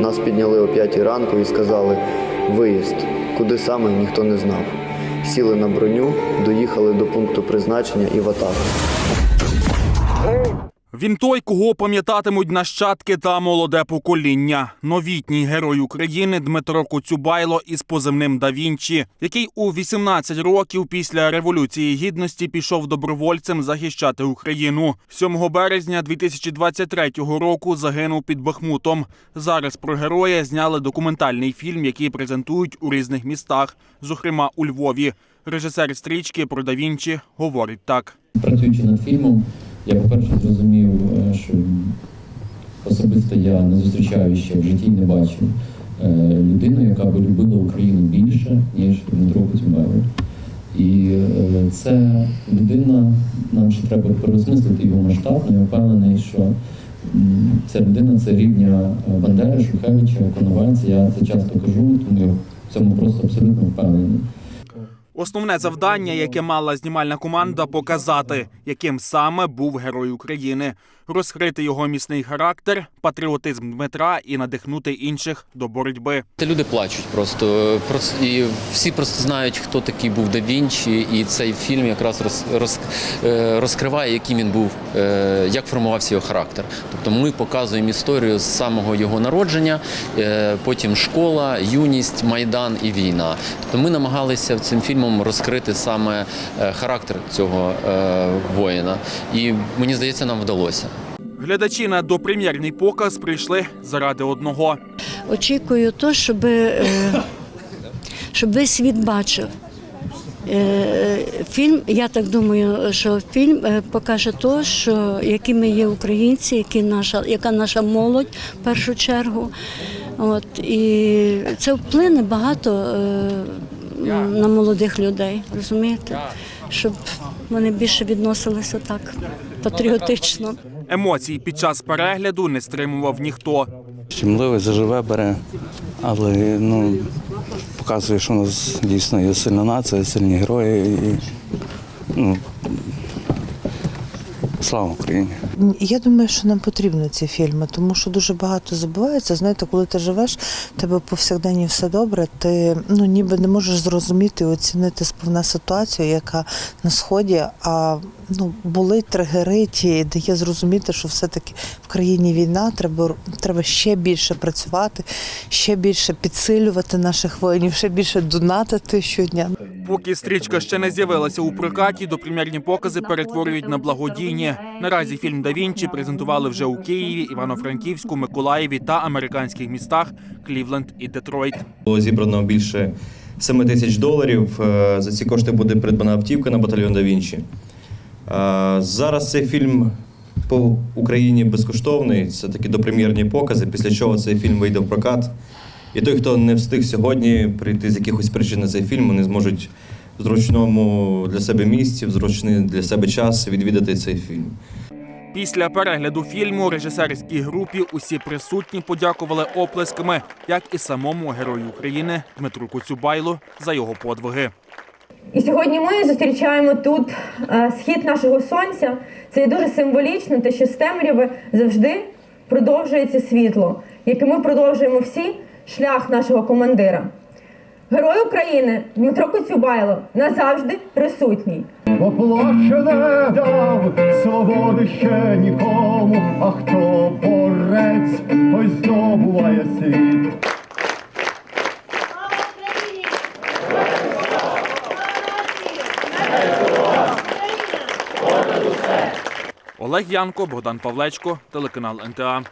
Нас підняли о 5 ранку і сказали виїзд, куди саме ніхто не знав. Сіли на броню, доїхали до пункту призначення і в атаку. Він той, кого пам'ятатимуть нащадки та молоде покоління. Новітній герой України Дмитро Коцюбайло із позивним Да Вінчі, який у 18 років після революції гідності пішов добровольцем захищати Україну. 7 березня 2023 року загинув під Бахмутом. Зараз про героя зняли документальний фільм, який презентують у різних містах, зокрема у Львові. Режисер стрічки про Да Вінчі говорить так. Працюючи над фільмом, я по-перше зрозумів, е, що особисто я не зустрічаю ще в житті і не бачив е, людину, яка би любила Україну більше, ніж Дмитро Коцюбайло. І е, це людина, нам ще треба переосмислити його масштаб, але я впевнений, що ця людина це рівня Бандери, Шухевича, Коновальця. Я це часто кажу, тому я в цьому просто абсолютно впевнений. Основне завдання, яке мала знімальна команда, показати, яким саме був герой України, розкрити його міцний характер, патріотизм Дмитра і надихнути інших до боротьби. Та люди плачуть просто. Прос- І всі просто знають, хто такий був Да Вінчі, і цей фільм якраз роз, роз, е, розкриває, яким він був, е, як формувався його характер. Тобто ми показуємо історію з самого його народження, е, потім школа, юність, майдан і війна. Тобто ми намагалися цим фільмом розкрити саме е, характер цього е, воїна. І мені здається, нам вдалося. Глядачі на допрем'єрний показ прийшли заради одного. Очікую то, щоб, е, щоб весь світ бачив. Фільм, я так думаю, що фільм покаже то, що які ми є українці, які наша, яка наша молодь в першу чергу. От, і це вплине багато е, на молодих людей, розумієте? Щоб вони більше відносилися так патріотично. Емоцій під час перегляду не стримував ніхто. Щемливий заживе бере, але ну, показує, що у нас дійсно є сильна нація, сильні герої. І, ну, слава Україні! Я думаю, що нам потрібні ці фільми, тому що дуже багато забувається. Знаєте, коли ти живеш, тебе повсякденні все добре, ти ну ніби не можеш зрозуміти і оцінити сповна ситуацію, яка на сході. А ну були тригери, ті дає зрозуміти, що все-таки в країні війна, треба, треба ще більше працювати, ще більше підсилювати наших воїнів, ще більше донатити щодня. Поки стрічка ще не з'явилася у прокаті, допрем'єрні покази перетворюють на благодійні. Наразі фільм «Да Вінчі» презентували вже у Києві, Івано-Франківську, Миколаєві та американських містах Клівленд і Детройт. Було зібрано більше 7 тисяч доларів. Е, За ці кошти буде придбана автівка на батальйон Да Вінчі. Е, Зараз цей фільм по Україні безкоштовний. Це такі допрем'єрні покази, після чого цей фільм вийде в прокат. І той, хто не встиг сьогодні прийти з якихось причин на цей фільм, вони зможуть в зручному для себе місці, в зручний для себе час відвідати цей фільм. Після перегляду фільму режисерській групі усі присутні подякували оплесками, як і самому герою України Дмитру Коцюбайлу за його подвиги. І сьогодні ми зустрічаємо тут е, схід нашого сонця. Це є дуже символічно, те, що з темряви завжди продовжується світло, яким ми продовжуємо всі шлях нашого командира. Герой України Дмитро Коцюбайло назавжди присутній. Бо плаче не дав свободи ще нікому, а хто борець, той здобуває світ. Олег Янко, Богдан Павлечко, телеканал НТА.